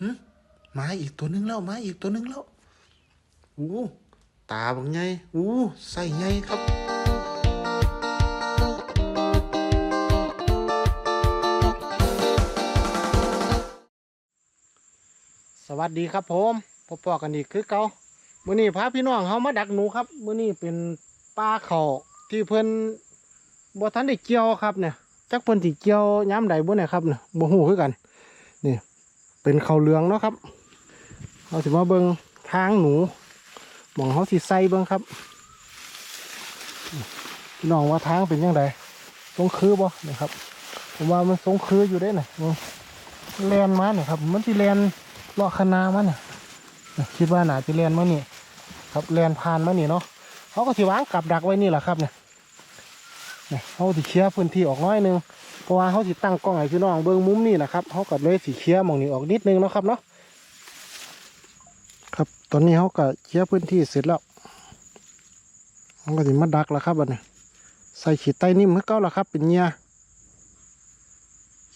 หึมาอีกตัวหนึงแล้ว มาอีกตัวหนึงแล้ว อู้ตาบังไงอู้ใส่ไงครับ สวัสดีครับผมพบปอกันอีกคือเก่ามื้อนี้พาพี่น้องเฮามาดักหนูครับมื้อนี้เป็นปลาเขาที่เพิ่นบ่ทันได้เกี่ยวครับเนี่ยจักเพิ่นสิเกี่ยวยามใดบ่เนี่ยครับเนี่ยบ่ฮู้คือกัน เป็นเขาเหลืองเนาะครับเฮาสิมาเบิงทางหนูมองเฮาสิใสเบิงครับพี่น้องว่าทางเป็นจังไดทรงคือบ่เนี่ยครับ ผมว่ามันทรงคืออยู่เด้น่ะนี่แลนมาเนี่ยครับ มันสิแลนเลาะคณามันน่ะคิดว่าหนาจะเรียนมานี่ครับเรียนผ่านมานี่เนาะเขาก็สิวางกับดักไว้นี่แหละครับเนี่ยเขาสิเคลียร์พื้นที่ออกน้อยนึง เพราะว่าเขาสิตั้งกล้องให้พี่น้องเบิ้งมุมนี่นะครับเขาก็เลยสิเคลียร์มองนี้ออกนิดนึงนะครับเนาะครับตอนนี้เขาก็เคลียร์พื้นที่เสร็จแล้วเขาก็สิมาดักแล้วครับบัดนี้ใส่ขีดใต้นิ่มเมื่อเก้าแล้วครับ เป็นเงีย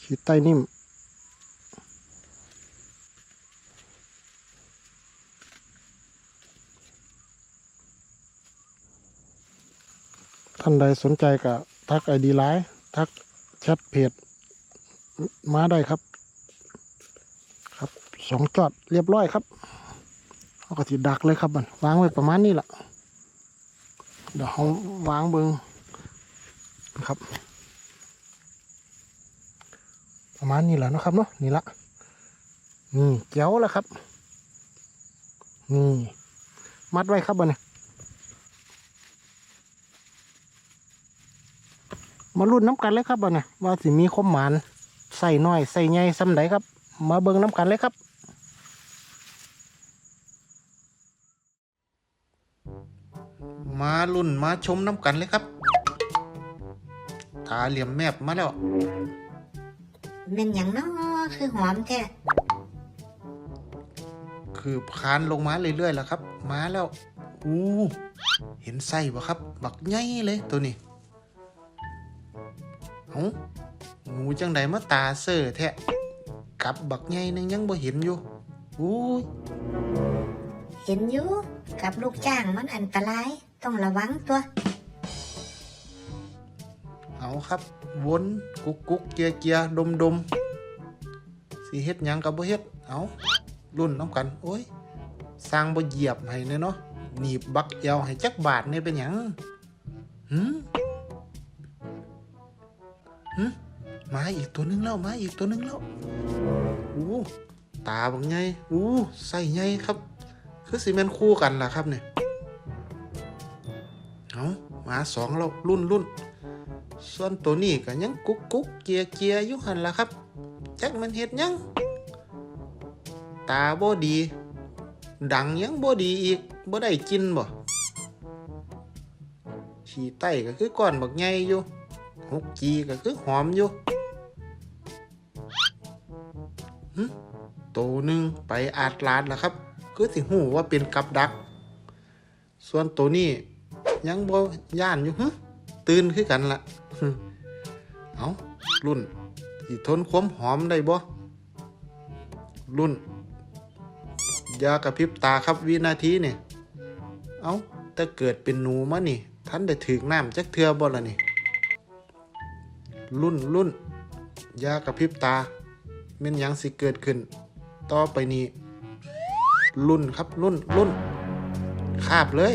ขีดใต้นิ่มท่านใดสนใจก็ทักไอดีไลน์ทัก แชทเพจมาได้ครับ ครับสองจอดเรียบร้อยครับเขาก็สิดักเลยครับมันวางไว้ประมาณนี้แหละเดี๋ยวเขาวางเบิงครับ ประมาณนี้แหละนะครับเนาะนี่ละนี่เจ้าแล้วครับนี่มัดไว้ครับบันนี้ มาลุ้นน้ำกันเลยครับบ่เนี่ยว่าสิมีคมหมานใส่น้อยใส่ใหญ่ซ้ำใดครับ มาเบิ่งน้ำกันเลยครับ มาลุ่นมาชมน้ำกันเลยครับตาเหลี่ยมแมบมาแล้วเป็นอย่างน้อคือหอมแท้คือคานลงมาเรื่อยๆแล้วครับ มาแล้วอู้เห็นไส้บ่ครับ บักใหญ่เลยตัวนี้ เอ้างูจังใดมาตาเซ่อแท้กับบักใหญ่หนึงยังบ่เห็นอยู่อู้ยเห็นอยู่กับลูกจ้างมันอันตรายต้องระวังตัว เอาครับวนกุกกุกเกียเกียดมดมสิเฮ็ดหยังกับบ่เฮ็ดเอารุ่นน้ำกัน โอ้ยสร้างบ่เหยียบให้เนยเนาะหนีบบักเอวให้จักบาทเนี่ยเป็นหยังหืม หืมาอีกตัวหนึงแล้วมาอีกตัวหนึงแล้วอู้ตาบังไงอู้ใส่ไงครับ คือสิแมนคู่กันล่ะครับเนี่ยเอามาสองแล้วรุ่นรุ่นส่วนตัวนี้ก็ยังกุ๊กกุ๊กเกียเกียอยู่หันละครับจักมันเฮ็ดยังตาบ่ดี ดังยังบ่ดีอีกบ่ได้กินบ่ฉี่ไตก็คือก้อนบักใหญ่อยู่ หกจีก็คือหอมอยู่ตัวหนึ่งไปอาดลาดแล้วครับ คือสิหูว่าเป็นกับดัก ส่วนตัวนี้ยังบ่ย่านอยู่หึตื่นคือกันละเอารุ่นสิทนความหอมได้บ่รุ่นยากระพริบตาครับวินาทีเนี่ยเอาแต่เกิดเป็นหนูมานี่ท่านได้ถึงน้ำจักเทือบ่ละนี่ รุ่นรุ่นยากระพริบตาเม่นยังสิเกิดขึ้น ต่อไปนี้รุ่นครับรุ่นรุ่นคาบเลย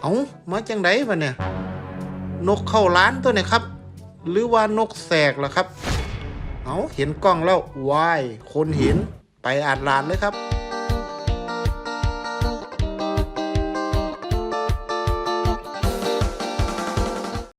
เอามาจังไดวะเนี่ย นกเข้าร้านตัวเนี่ยครับ หรือว่านกแสกเหรอครับ เอาเห็นกล้องแล้ววายคนเห็นไปอาดลานเลยครับ